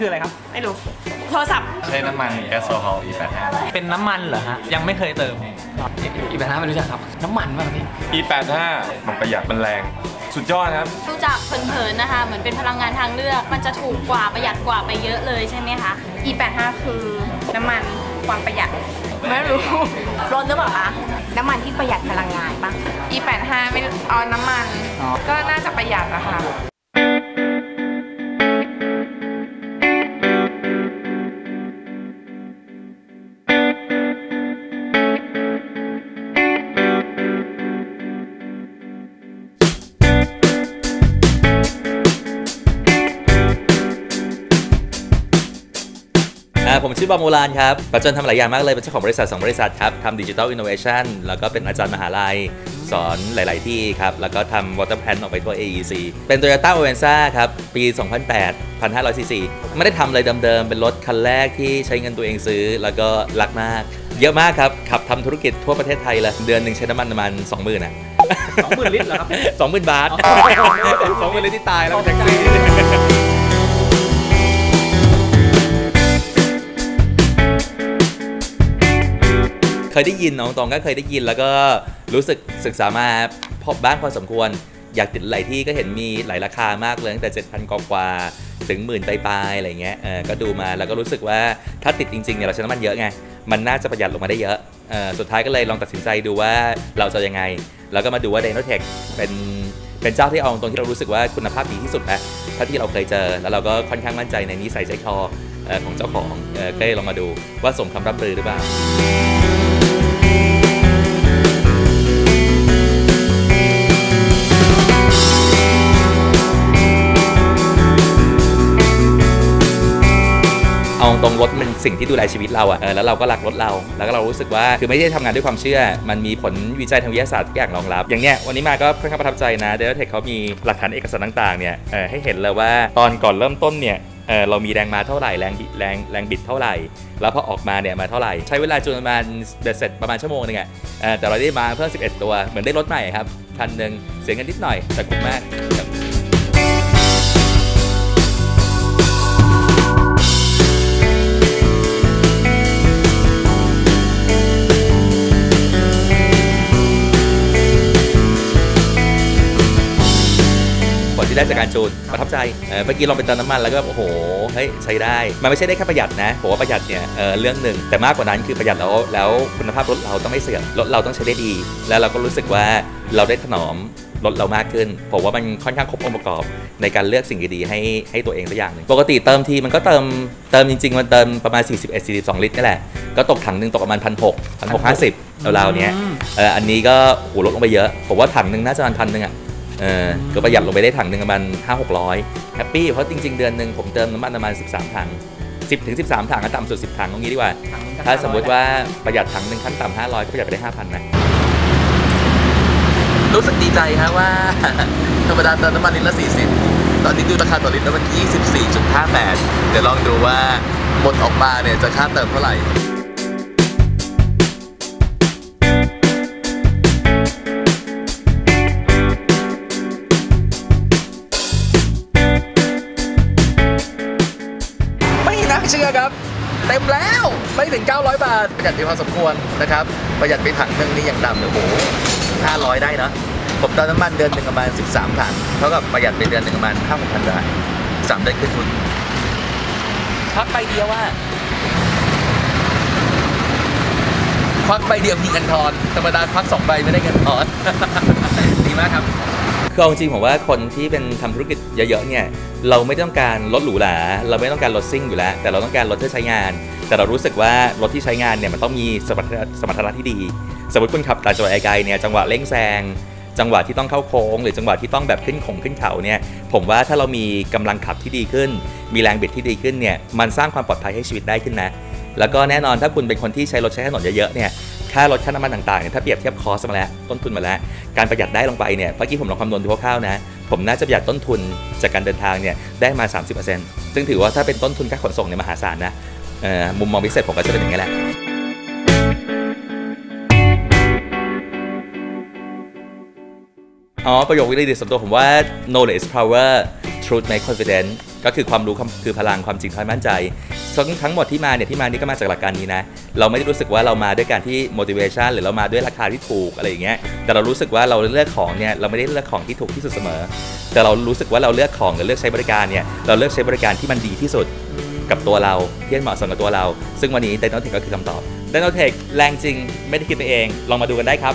คิดว่ามันคืออะไรครับ ไม่รู้ โทรศัพท์ ใช้น้ำมันแก๊สโซฮอล E85 เป็นน้ำมันเหรอฮะ ยังไม่เคยเติมอีกแบบน้ำไม่รู้จักครับ น้ำมันป่ะพี่ E85 มันประหยัดมันแรง สุดยอดครับ ดูจากเผินๆนะคะ เหมือนเป็นพลังงานทางเลือก มันจะถูกกว่าประหยัดกว่าไปเยอะเลยใช่ไหมคะ E85 คือน้ำมันความประหยัด ไม่รู้รถหรือเปล่าคะน้ำมันที่ประหยัดพลังงานปะ E85 ไม่เอาน้ำมัน ก็น่าจะประหยัดนะคะ ผมชื่อบอมโมลานครับ ปัจจุบันทำหลายอย่างมากเลย เป็นเจ้าของบริษัท 2 บริษัทครับทำดิจิทัลอินโนเวชันแล้วก็เป็นอาจารย์มหาลัย สอนหลาย ๆ ที่ครับ แล้วก็ทำวอเตอร์แพนออกไปทั่ว AEC เป็น Toyota o v e n z a ครับ ปี 2008 1,500 ซีซี ไม่ได้ทำอะไรเดิม ๆ เป็นรถคันแรกที่ใช้เงินตัวเองซื้อ แล้วก็รักมาก เยอะมากครับ ขับทำธุรกิจทั่วประเทศไทยเลย เดือนหนึ่งใช้น้ำมันประมาณ20,000อะ20,000 ลิตรเหรอครับ20,000 บาทอ๋อ20,000ลิตรที่ตายแล้วเป็นแท็กซี่ เคยได้ยินน้องตรงก็เคยได้ยินแล้วก็รู้สึกศึกษามาพอบ้างพอสมควร อยากติดหลายที่ก็เห็นมีหลายราคามากเลยตั้งแต่7,000กว่าๆถึงหมื่นปลายๆอะไรเงี้ยเออก็ดูมาแล้วก็รู้สึกว่าถ้าติดจริงๆเนี่ยเราใช้น้ำมันเยอะไงมันน่าจะประหยัดลงมาได้เยอะเออสุดท้ายก็เลยลองตัดสินใจดูว่าเราจะยังไง แล้วก็มาดูว่า d y n o t e c h เป็นเป็นเจ้าที่เอาตรงที่เรารู้สึกว่าคุณภาพดีที่สุดนะเท่าที่เราเคยเจอ แล้วเราก็ค่อนข้างมั่นใจในนิสัยใจคอเอ่อของเจ้าของก็เลยลองมาดูว่าสมคำร่ำลือหรือเปล่า เอาตรงรถมันสิ่งที่ดูแลชีวิตเราอะเออแล้วเราก็รักรถเรา แล้วก็เรารู้สึกว่าคือไม่ได้ทำงานด้วยความเชื่อ มันมีผลวิจัยทางวิทยาศาสตร์ทุกอย่างรองรับ อย่างเนี้ยวันนี้มาก็ค่อนข้างประทับใจนะเดลเทคเขามีหลักฐานเอกสารต่างๆเนี่ยให้เห็นเลยว่าตอนก่อนเริ่มต้นเนี่ย เออเรามีแรงมาเท่าไหร่แรงบิแรงแรงบิดเท่าไหร่ แล้วพอออกมาเนี่ยมาเท่าไหร่ ใช้เวลาจนประมาณเสร็จประมาณชั่วโมงนึงอะแต่เราได้มาเพิ่ม11 ตัวเหมือนได้รถใหม่ครับคันหนึ่งเสียเงินนิดหน่อยแต่คุ้มมาก ได้จากการจูนประทับใจเออเมื่อกี้ลองไปเติมน้ำมันแล้วก็แบบโอ้โหเฮ้ยใช้ได้ มันไม่ใช่ได้แค่ประหยัดนะผมว่าประหยัดเนี่ยเออเรื่องหนึ่งแต่มากกว่านั้นคือประหยัดแล้วแล้วคุณภาพรถเราต้องไม่เสื่อมรถเราต้องใช้ได้ดี แล้วเราก็รู้สึกว่าเราได้ถนอมรถเรามากขึ้น ผมว่ามันค่อนข้างครบองค์ประกอบ ในการเลือกสิ่งดีๆให้ให้ตัวเองสักอย่างหนึ่งปกติเติมทีมันก็เติมเติมจริง ๆ มันเติมประมาณ 41-42 ลิตรนี่แหละ ก็ตกถังหนึ่งตกประมาณ1,600 1,650ราวๆเนี้ยอืมเอออันนี้ก็โหลดลงไปเยอะ ผมว่าถังหนึ่งน่าจะประมาณพันหนึ่งอะ เออก็ประหยัดลงไปได้ถังหนึ่งประมาณห้าหกร้อยแฮปปี้เพราะจริง ๆ เดือนหนึ่งผมเติมน้ำมันประมาณ 13 ถัง 10ถึง13 ถังก็ต่ำสุด 10 ถังตรงนี้ดีกว่าถังหนึ่งก็ถ้า500สมมุติว่าประหยัดถังหนึ่งขั้นต่ำ500 ก็ประหยัดไปได้ 5,000 นะ รู้สึกดีใจครับว่า ธรรมดาเติมน้ำมันลิตรละ 40 ตอนนี้ดูราคาต่อลิตรแล้วมัน 24.58 เดี๋ยวลองดูว่าหมดออกมาเนี่ยจะค่าเติมเท่าไหร่ เชื่อครับ เต็มแล้วไม่ถึง 900 บาท ประหยัดไปพอสมควรนะครับ ประหยัดไปถังหนึงนี่อย่างดำเลยโอ้โห500 ได้เนอะผมเติมน้ำมันเดือนหนึ่งประมาณ 13 ถังเท่ากับประหยัดไปเดือนหนึ่งประมาณ5 6 0 0บาทสามได้ขึ้นทุนพักไปเดียวว่าควักใบเดียวมีเงินทอนธรรมดาควักสองใบไม่ได้เงินทอน ดีมากครับ คือเอาจริงผมว่าคนที่เป็นทำธุรกิจเยอะๆเนี่ยเราไม่ต้องการรถหรูหราเราไม่ต้องการรถซิ่งอยู่แล้ว แต่เราต้องการรถที่ใช้งาน แต่เรารู้สึกว่ารถที่ใช้งานเนี่ยมันต้องมีสมรรถนะสมรรถนะที่ดี สมมติคุณขับต่างจังหวัดไกลๆเนี่ยจังหวะเร่งแซงจังหวะที่ต้องเข้าโค้ง หรือจังหวะที่ต้องแบบขึ้นของขึ้นเขาเนี่ยผมว่าถ้าเรามีกำลังขับที่ดีขึ้น มีแรงบิดที่ดีขึ้นเนี่ยมันสร้างความปลอดภัยให้ชีวิตได้ขึ้นนะแล้วก็แน่นอนถ้าคุณเป็นคนที่ใช้รถใช้ถนนเยอะๆเนี่ย ค่ารถค่าน้ำมันต่างๆเนี่ยถ้าเปรียบเทียบคอสมาแล้วต้นทุนมาแล้ว การประหยัดได้ลงไปเนี่ยเมื่อกี้ผมลองคำนวณดูคร่าวๆนะผมน่าจะประหยัดต้นทุนจากการเดินทางเนี่ยได้มา 30%ซึ่งถือว่าถ้าเป็นต้นทุนค่าขนส่งเนี่ยมหาศาลนะมุมมองพิเศษผมก็จะเป็นอย่างนี้แหละอ๋อ ประโยควิธีเด็ดสำหรับตัวผมว่า knowledge is power truth make confident ก็คือความรู้คือพลังความจริงความมั่นใจ ซึ่งทั้งหมดที่มาเนี่ยที่มานี่ก็มาจากหลักการนี้นะ เราไม่ได้รู้สึกว่าเรามาด้วยการที่ motivation หรือเรามาด้วยราคาที่ถูกอะไรอย่างเงี้ยแต่เรารู้สึกว่าเราเลือกของเนี่ยเราไม่ได้เลือกของที่ถูกที่สุดเสมอ แต่เรารู้สึกว่าเราเลือกของหรือเลือกใช้บริการเนี่ยเราเลือกใช้บริการที่มันดีที่สุดกับตัวเราที่เหมาะสมกับตัวเรา ซึ่งวันนี้ d y n o t e c h ก็คือคำตอบ d y n o t e c h แรงจริงไม่ได้คิดไปเอง ลองมาดูกันได้ครับ